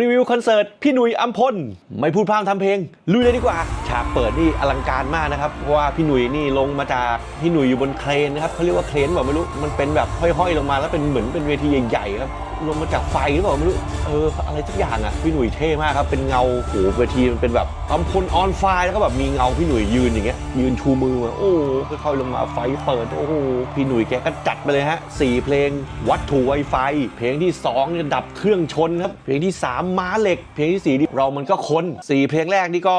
รีวิวคอนเสิร์ต พี่หนุยอัมพล ไม่พูดพร่ำทำเพลง ลุยเลยดีกว่า ฉากเปิดนี่อลังการมากนะครับ เพราะว่าพี่หนุยนี่ลงมาจากพี่หนุยอยู่บนเครนนะครับเขาเรียกว่าเครนแบบไม่รู้ มันเป็นแบบห้อยๆ ลงมาแล้วเป็นเหมือนเป็นเวทีใหญ่ๆครับลงมาจากไฟหรือเปล่าไม่รู้ เอออะไรสักอย่างอะ พี่หนุ่ยเท่มากครับ เป็นเงาโหเวทีมันเป็นแบบอัมพลออนไฟแล้วก็แบบมีเงาพี่หนุ่ยยืนอย่างเงี้ย ยืนชูมือมาโอ้ค่อยๆลงมาไฟเปิด โอ้โหพี่หนุ่ยแกก็จัดไปเลยฮะสี่เพลงวัตถุไวไฟ เพลงที่2เนี่ยดับเครื่องชนครับ เพลงที่ 3 ม้าเหล็ก เพลงที่4ี่เรามันก็คนสี่เพลงแรกนี่ก็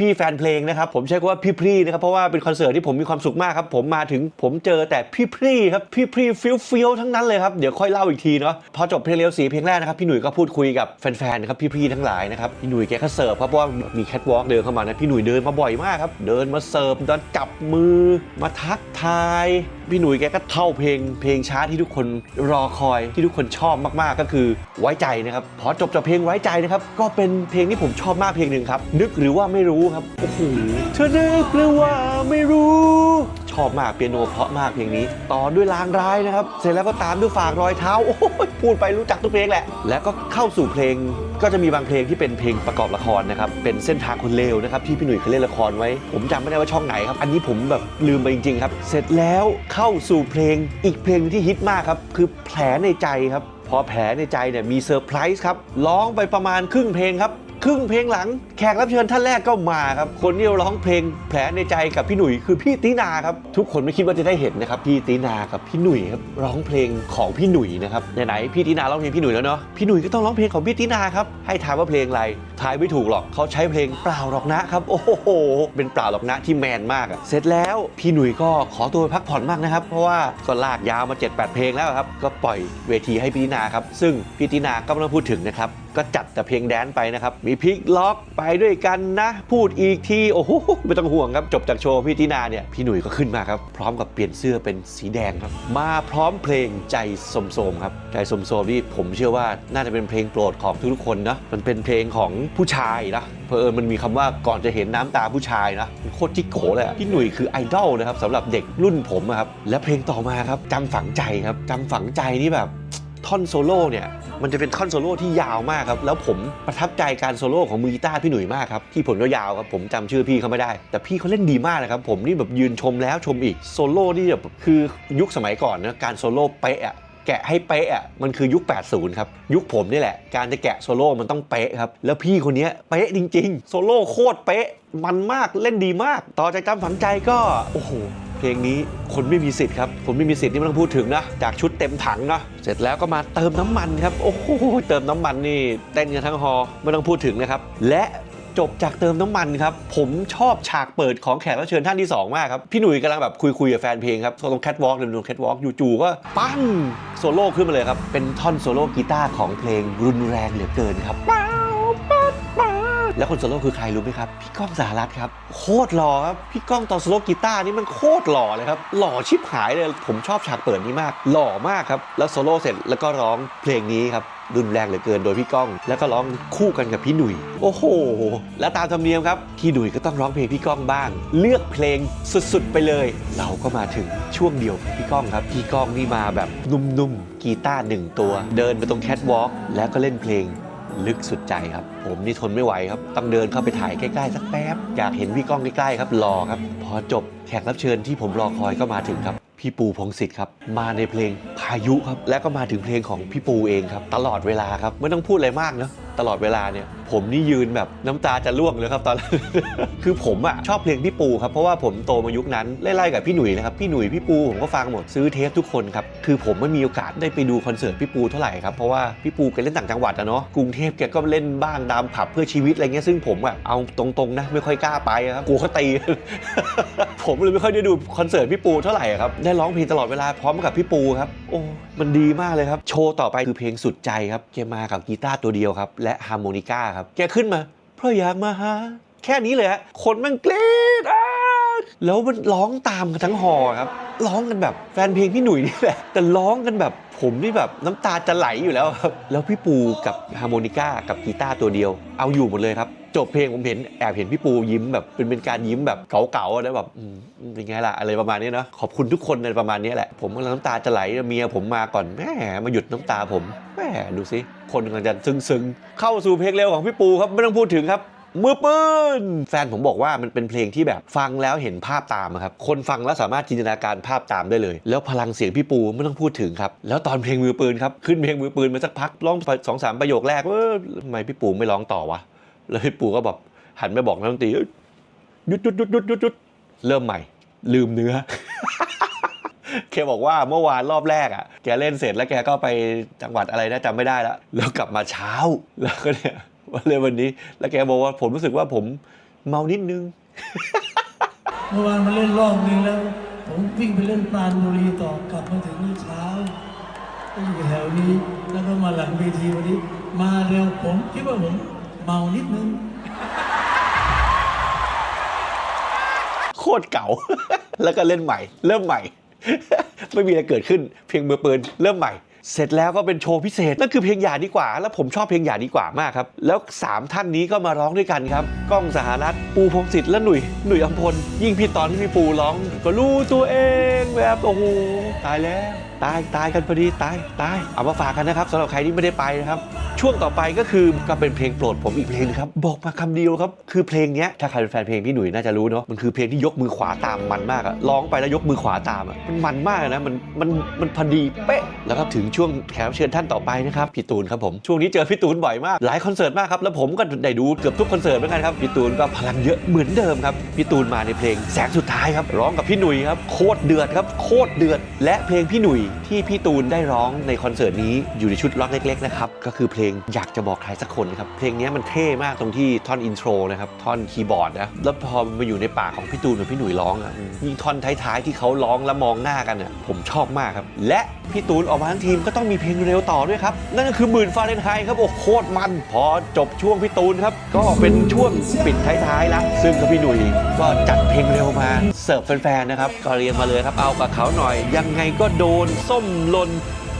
พี่ๆแฟนเพลงนะครับ ผมใช้คำว่าพี่ๆนะครับเพราะว่าเป็นคอนเสิร์ตที่ผมมีความสุขมากครับ ผมมาถึงผมเจอแต่พี่ๆครับพี่ๆฟิลฟิลทั้งนั้นเลยครับเดี๋ยวค่อยเล่าอีกทีเนาะพอจบเพลงเร็วสีเพลงแรกนะครับพี่หนุ่ยก็พูดคุยกับแฟนๆนะครับพี่ๆทั้งหลายนะครับพี่หนุ่ยแกก็เสิร์ฟครับเพราะว่ามีแคทวอล์กเดินเข้ามานะพี่หนุ่ยเดินมาบ่อยมากครับเดินมาเสิร์ฟเดินจับมือมาทักทาย พี่หนุ่ยแกก็เข้าเพลง เพลงช้าที่ทุกคนรอคอยที่ทุกคนชอบมากๆก็คือไว้ใจนะครับพอจบจากเพลงไว้ใจนะครับก็เป็นเพลงที่ผมชอบมากเพลงหนึ่งครับ นึกหรือว่าไม่รู้ครับโอ้โหเธอนึกหรือว่าไม่รู้ อบมากเปียโนเพราะมากเพลงนี้ ต่อด้วยลางร้ายนะครับ เสร็จแล้วก็ตามด้วยฝากรอยเท้าโอ้ยพูดไปรู้จักทุกเพลงแหละ แล้วก็เข้าสู่เพลงก็จะมีบางเพลงที่เป็นเพลงประกอบละครนะครับ เป็นเส้นทางคนเลวนะครับที่พี่หนุ่ยเคยเล่นละครไว้ ผมจำไม่ได้ว่าช่องไหนครับ อันนี้ผมแบบลืมไปจริงๆครับ เสร็จแล้วเข้าสู่เพลงอีกเพลงที่ฮิตมากครับคือแผลในใจครับพอแผลในใจเนี่ยมีเซอร์ไพรส์ครับร้องไปประมาณครึ่งเพลงครับ ครึ่งเพลงหลังแขกรับเชิญท่านแรกก็มาครับ คนที่ร้องเพลงแผลในใจกับพี่หนุ่ยคือพี่ตีนาครับ ทุกคนไม่คิดว่าจะได้เห็นนะครับพี่ตีนากับพี่หนุ่ยครับร้องเพลงของพี่หนุ่ยนะครับไหนๆพี่ตีนาร้องเพลงพี่หนุ่ยแล้วเนาะพี่หนุ่ยก็ต้องร้องเพลงของพี่ตีนาครับให้ทายว่าเพลงอะไรทายไม่ถูกหรอกเขาใช้เพลงเปล่าหรอกนะครับโอ้โหเป็นเปล่าหรอกนะที่แมนมากอะเสร็จแล้วพี่หนุ่ยก็ขอตัวไปพักผ่อนมากนะครับ เพราะว่าก็ลากยาวมา 7-8 เพลงแล้วครับก็ปล่อยเวทีให้พี่ตีนาครับซึ่งพี่ตีนาก็ไม่ต้องพูดถึงนะครับก็จัดแต่เพลงแดนซ์ไปนะครับ มีพิกล็อกไปด้วยกันนะ พูดอีกที โอ้โห ไม่ต้องห่วงครับ จบจากโชว์พี่ตินาเนี่ย พี่หนุ่ยก็ขึ้นมาครับ พร้อมกับเปลี่ยนเสื้อเป็นสีแดงครับ มาพร้อมเพลงใจสมโสมครับ ใจสมโสมนี่ผมเชื่อว่าน่าจะเป็นเพลงโปรดของทุกๆคนนะมันเป็นเพลงของผู้ชายนะเพอเอิญมันมีคำว่าก่อนจะเห็นน้ำตาผู้ชายนะโคตรจิกโกเลยอะพี่หนุ่ยคือไอดอลนะครับสำหรับเด็กรุ่นผมอะครับและเพลงต่อมาครับจำฝังใจครับจำฝังใจนี่แบบท่อนโซโล่เนี่ย มันจะเป็นท่อนโซโล่ที่ยาวมากครับ แล้วผมประทับใจการโซโล่ของมือกีตาร์พี่หนุ่ยมากครับ ที่ผลยาวๆครับ ผมจำชื่อพี่เขาไม่ได้ แต่พี่เขาเล่นดีมากนะครับ ผมนี่แบบยืนชมแล้วชมอีก โซโล่นี่แบบคือยุคสมัยก่อนนะการโซโล่เป๊ะแกะให้เป๊ะอะมันคือยุค 80 ครับ ยุคผมนี่แหละ การจะแกะโซโล่มันต้องเป๊ะครับ แล้วพี่คนนี้เป๊ะจริง ๆ โซโล่โคตรเป๊ะ มันมากเล่นดีมาก ต่อจากจำฝังใจก็ โอ้โห เพลงนี้คนไม่มีสิทธิ์ครับคนไม่มีสิทธิ์นี่ไม่ต้องพูดถึงนะจากชุดเต็มถังนะเสร็จแล้วก็มาเติมน้ำมันครับโอ้โหเติมน้ำมันนี่เต้นกันทั้งฮอไม่ต้องพูดถึงนะครับและจบจากเติมน้ำมันครับ ผมชอบฉากเปิดของแขกรับเชิญท่านที่ 2 มากครับ พี่หนุ่ยกำลังแบบคุยคุยกับแฟนเพลงครับตรงแคทวอล์กเดินตรงแคทวอล์กจู่ๆก็ปั้งโซโล่ขึ้นมาเลยครับ เป็นท่อนโซโล่กีตาร์ของเพลงรุนแรงเหลือเกินครับ แล้วคนโซโล่คือใครรู้ไหมครับ พี่ก้องสหรัฐครับ โคตรหล่อครับ พี่ก้องตอนโซโล่กีตาร์นี่มันโคตรหล่อเลยครับ หล่อชิบหายเลย ผมชอบฉากเปิดนี้มาก หล่อมากครับ แล้วโซโล่เสร็จแล้วก็ร้องเพลงนี้ครับรุนแรงเหลือเกินโดยพี่ก้อง แล้วก็ร้องคู่กันกับพี่หนุ่ย โอ้โห และตามธรรมเนียมครับ พี่หนุ่ยก็ต้องร้องเพลงพี่ก้องบ้าง เลือกเพลงสุดๆไปเลย เราก็มาถึงช่วงเดียวพี่ก้องครับ พี่ก้องนี่มาแบบนุ่มๆกีตาร์หนึ่งตัว เดินไปตรงแคทวอล์กแล้วก็เล่นเพลง ลึกสุดใจครับ ผมนี่ทนไม่ไหวครับ ต้องเดินเข้าไปถ่ายใกล้ๆสักแป๊บ อยากเห็นพี่ก้องใกล้ๆครับรอครับ พอจบแขกรับเชิญที่ผมรอคอยก็มาถึงครับ พี่ปูพงศิษฐ์ครับ มาในเพลงพายุครับ และก็มาถึงเพลงของพี่ปูเองครับ ตลอดเวลาครับไม่ต้องพูดอะไรมากเนาะ ตลอดเวลาเนี่ยผมนี่ยืนแบบน้ำตาจะร่วงเลยครับตอนนั้นคือผมอะชอบเพลงพี่ปูครับเพราะว่าผมโตมายุคนั้นไล่ๆกับพี่หนุ่ยนะครับพี่หนุ่ยพี่ปูผมก็ฟังหมดซื้อเทปทุกคนครับคือผมไม่มีโอกาสได้ไปดูคอนเสิร์ตพี่ปูเท่าไหร่ครับเพราะว่าพี่ปูแกเล่นต่างจังหวัดอะเนาะกรุงเทพแกก็เล่นบ้างตามผับเพื่อชีวิตอะไรเงี้ยซึ่งผมอะเอาตรงๆนะไม่ค่อยกล้าไปครับกลัวเขาตี ผมเลยไม่ค่อยได้ดูคอนเสิร์ตพี่ปูเท่าไหร่ครับได้ร้องเพลงตลอดเวลาพร้อมกับพี่ปูครับโอ้มันดีมากเลยครับโชว์ต่อไปคือเพลงสุดใจครับแกมากับกีตาร์ตัวเดียวครับและฮาร์โมนิก้าครับ แกขึ้นมา เพราะอยากมาหา แค่นี้เลยฮะคนมันกรี๊ดอะ แล้วมันร้องตามกันทั้งหอครับ ร้องกันแบบแฟนเพลงพี่หนุ่ยนี่แหละแต่ร้องกันแบบผมนี่แบบน้ำตาจะไหลอยู่แล้วครับแล้วพี่ปูกับฮาร์โมนิก้ากับกีตาร์ตัวเดียว เอาอยู่หมดเลยครับ จบเพลงผมเห็นแอบเห็นพี่ปูยิ้มแบบเป็นเป็นการยิ้มแบบเก๋าๆนะแบบเป็นไงล่ะอะไรประมาณนี้เนาะขอบคุณทุกคนในประมาณนี้แหละ ผมกำลังน้ำตาจะไหลเมียผมมาก่อนแหมมาหยุดน้ำตาผมแหมดูสิคนกำลังจะซึ้งๆเข้าสู่เพลงเร็วของพี่ปูครับไม่ต้องพูดถึงครับ มือปืน แฟนผมบอกว่ามันเป็นเพลงที่แบบฟังแล้วเห็นภาพตามอะครับ คนฟังแล้วสามารถจินตนาการภาพตามได้เลย แล้วพลังเสียงพี่ปูไม่ต้องพูดถึงครับ แล้วตอนเพลงมือปืนครับ ขึ้นเพลงมือปืนมาสักพักร้องสองสามประโยคแรกเออทำไมพี่ปูไม่ร้องต่อวะ แล้วพี่ปูก็แบบหันไปบอกนักดนตรีเอ้ยหยุดหยุดหยุดหยุดหยุดหยุดเริ่มใหม่ ลืมเนื้อแกบอกว่าเมื่อวานรอบแรกอะ แกเล่นเสร็จแล้วแกก็ไปจังหวัดอะไรนะจำไม่ได้แล้ว แล้วกลับมาเช้า แล้วก็เนี่ย วันเลยวันนี้ แล้วแกบอกว่าผมรู้สึกว่าผมเมานิดนึง เมื่อวานมาเล่นรอบนึงแล้ว ผมวิ่งไปเล่นปรานบุรีต่อกลับมาถึงนี่เช้าก็อยู่แถวนี้ แล้วก็มาหลังเวทีวันนี้ มาเร็วผมคิดว่าผมเมานิดนึง โคตรเก่า แล้วก็เล่นใหม่ เริ่มใหม่ ไม่มีอะไรเกิดขึ้น เพียงมือปืนเริ่มใหม่ เสร็จแล้วก็เป็นโชว์พิเศษนั่นคือเพลงอย่าดีกว่า แล้วผมชอบเพลงอย่าดีกว่ามากครับ แล้ว 3 ท่านนี้ก็มาร้องด้วยกันครับก้องสหรัฐปูพงศิษฐ์และหนุ่ยหนุ่ยอัมพล ยิ่งพี่ตอนที่พี่ปูร้อง ก็รู้ตัวเองแบบโอ้โหตายแล้วตายตายกันพอดีตายตายเอามาฝากกันนะครับสำหรับใครที่ไม่ได้ไปนะครับ ช่วงต่อไปก็คือก็เป็นเพลงโปรดผมอีกเพลงนึงครับ บอกมาคำเดียวครับ คือเพลงนี้ถ้าใครเป็นแฟนเพลงพี่หนุ่ยน่าจะรู้เนาะมันคือเพลงที่ยกมือขวาตามมันมากอะร้องไปแล้วยกมือขวาตามอะมันมันมากนะมันมันมันพอดีเป๊ะแล้วก็ถึงช่วงแขกเชิญท่านต่อไปนะครับพี่ตูนครับผมช่วงนี้เจอพี่ตูนบ่อยมากหลายคอนเสิร์ตมากครับแล้วผมก็ได้ดูเกือบทุกคอนเสิร์ตเหมือนกันครับพี่ตูนก็พลังเยอะเหมือนเดิมครับพี่ตูนมาในเพลงแสงสุดท้ายครับร้องกับพี่หนุ่ยครับโคตรเดือดครับโคตรเดือด และเพลงพี่หนุ่ยที่พี่ตูนได้ร้องในคอนเสิร์ตนี้อยู่ในชุดล็อกเล็กๆนะครับก็คือเพลงอยากจะบอกใครสักคนครับเพลงนี้มันเท่มากตรงที่ท่อนอินโทรนะครับท่อนคีย์บอร์ดนะแล้วพอมันมาอยู่ในปากของพี่ตูนกับพี่หนุ่ยร้องอะยิ่งท่อนท้ายๆที่เขาร้องแล้วมองหน้ากันอะผมชอบมากครับและพี่ตูนออกมาทั้งทีงก็ต้องมีเพลงเร็วต่อด้วยครับ นั่นก็คือหมื่นฟาเรนไฮต์ครับ โอ้โคตรมัน พอจบช่วงพี่ตูนครับ ก็เป็นช่วงปิดท้ายๆแล้วซึ่งกับพี่หนุ่ยก็จัดเพลงเร็วมาเสิร์ฟแฟนๆนะครับก็เรียนมาเลยครับเอากับเขาหน่อย ยังไงก็โดนส้มหลน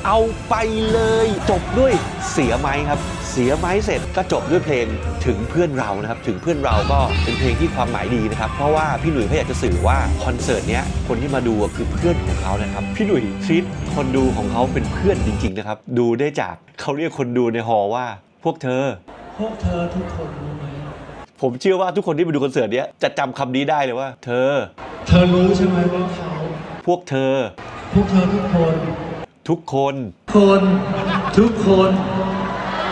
เอาไปเลยจบด้วยเสียไม้ครับ เสียไม้เสร็จก็จบด้วยเพลงถึงเพื่อนเรานะครับ ถึงเพื่อนเราก็เป็นเพลงที่ความหมายดีนะครับ เพราะว่าพี่หนุ่ยเขาอยากจะสื่อว่าคอนเสิร์ตเนี้ยคนที่มาดูอะคือเพื่อนของเขานะครับ พี่หนุ่ยทรีตคนดูของเขาเป็นเพื่อนจริงๆนะครับ ดูได้จากเขาเรียกคนดูในฮอลล์ว่า พวกเธอ พวกเธอทุกคนรู้ไหมผมเชื่อว่าทุกคนที่มาดูคอนเสิร์ตเนี้ยจะจำคำนี้ได้เลยว่า เธอ เธอรู้ใช่ไหมว่าเขาพวกเธอ พวกเธอทุกคน ทุกคน คน ทุกคน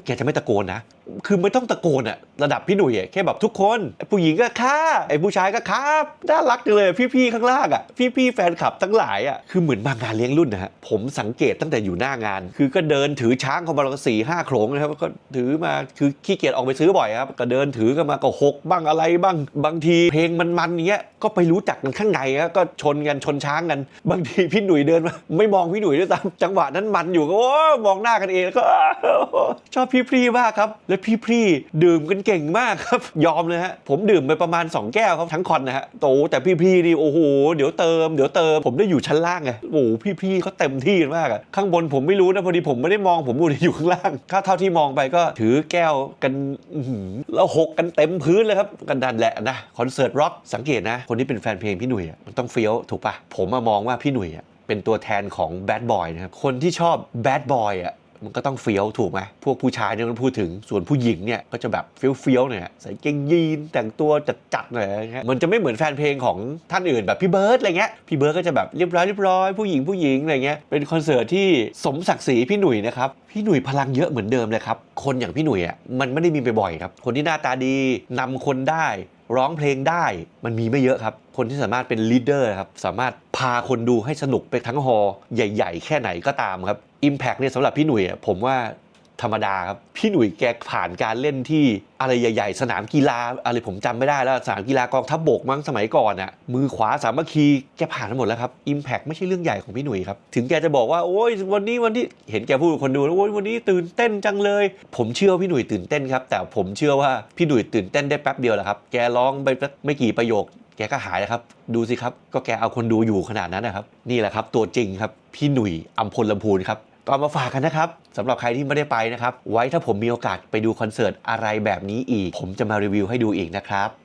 แกจะไม่ตะโกนนะ คือไม่ต้องตะโกนอะระดับพี่หนุ่ยอะแค่แบบทุกคนผู้หญิงก็ค่ะไอ้ผู้ชายก็ครับน่ารักจังเลยพี่ๆข้างล่างอะพี่ๆแฟนคลับทั้งหลายอะคือเหมือนมางานเลี้ยงรุ่นนะฮะผมสังเกตตั้งแต่อยู่หน้างาน คือก็เดินถือช้างเข้ามาแล้วก็สี่ห้าโขลงนะครับก็ถือมาคือขี้เกียจออกไปซื้อบ่อยครับก็เดินถือกันมาก็หกบ้างอะไรบ้าง บางทีเพลงมันๆเงี้ยก็ไปรู้จักกันข้างในก็ชนกันชนช้างกัน บางทีพี่หนุ่ยเดินมาไม่มองพี่หนุ่ยด้วยซ้ำจังหวะนั้นมันอยู่ก็มองหน้ากันเองแล้วก็ชอบพี่พรีมากครับและพี่พรีดื่มกันเก่งมากครับ ยอมเลยฮะผมดื่มไปประมาณ 2 แก้วครับทั้งคอนนะฮะโตแต่พี่พรีนี่โอ้โหเดี๋ยวเติมเดี๋ยวเติมผมได้อยู่ชั้นล่างไงโอ้โหพี่พรีเขาเต็มที่มากอะข้างบนผมไม่รู้นะพอดีผมไม่ได้มองผมอยู่ข้างล่างถ้าเท่าที่มองไปก็ถือแก้วกันแล้วหกกันเต็มพื้นเลยครับกันดันแหละนะคอนเสิร์ตร็อกสังเกตนะ คนที่เป็นแฟนเพลงพี่หนุ่ยมันต้องเฟี้ยวถูกปะผมมามองว่าพี่หนุ่ยเป็นตัวแทนของแบดบอยนะครับคนที่ชอบแบดบอยอะ มันก็ต้องเฟี้ยวถูกไหมพวกผู้ชายเนี่ยมันพูดถึงส่วนผู้หญิงเนี่ยก็จะแบบเฟี้ยวเฟี้ยวๆหน่อยใส่เกงยีนแต่งตัวจัดจัดๆหน่อยอะไรเงี้ยมันจะไม่เหมือนแฟนเพลงของท่านอื่นแบบพี่เบิร์ดอะไรเงี้ยพี่เบิร์ดก็จะแบบเรียบร้อยเรียบร้อยผู้หญิงผู้หญิงอะไรเงี้ยเป็นคอนเสิร์ตที่สมศักดิ์ศรีพี่หนุ่ยนะครับพี่หนุ่ยพลังเยอะเหมือนเดิมเลยครับคนอย่างพี่หนุ่ยอะมันไม่ได้มีบ่อยๆครับคนที่หน้าตาดีนำคนได้ ร้องเพลงได้มันมีไม่เยอะครับ คนที่สามารถเป็นลีดเดอร์ครับสามารถพาคนดูให้สนุกไปทั้งฮอลล์ใหญ่ ๆ แค่ไหนก็ตามครับ Impact เนี่ยสำหรับพี่หนุ่ยผมว่า ธรรมดาครับ พี่หนุ่ยแกผ่านการเล่นที่อะไรใหญ่ ๆ สนามกีฬาอะไรผมจำไม่ได้แล้ว สนามกีฬากองทัพบบกมั้งสมัยก่อนอะมือขวาสามัคคีแกผ่านมาหมดแล้วครับ Impact ไม่ใช่เรื่องใหญ่ของพี่หนุ่ยครับ ถึงแกจะบอกว่าโอ้ยวันนี้วันที่เห็นแกพูดกับคนดูแล้วโอ้ยวันนี้ตื่นเต้นจังเลย ผมเชื่อพี่หนุ่ยตื่นเต้นครับ แต่ผมเชื่อว่าพี่หนุ่ยตื่นเต้นได้แป๊บเดียวแหละครับแกร้องไปไม่กี่ประโยคแกก็หายนะครับ ดูสิครับ ก็แกเอาคนดูอยู่ขนาดนั้นนะครับ นี่แหละครับ ตัวจริงครับ พี่หนุ่ยอัมพลลำพูนครับ ก็เอามาฝากกันนะครับสำหรับใครที่ไม่ได้ไปนะครับ ไว้ถ้าผมมีโอกาสไปดูคอนเสิร์ตอะไรแบบนี้อีก ผมจะมารีวิวให้ดูอีกนะครับ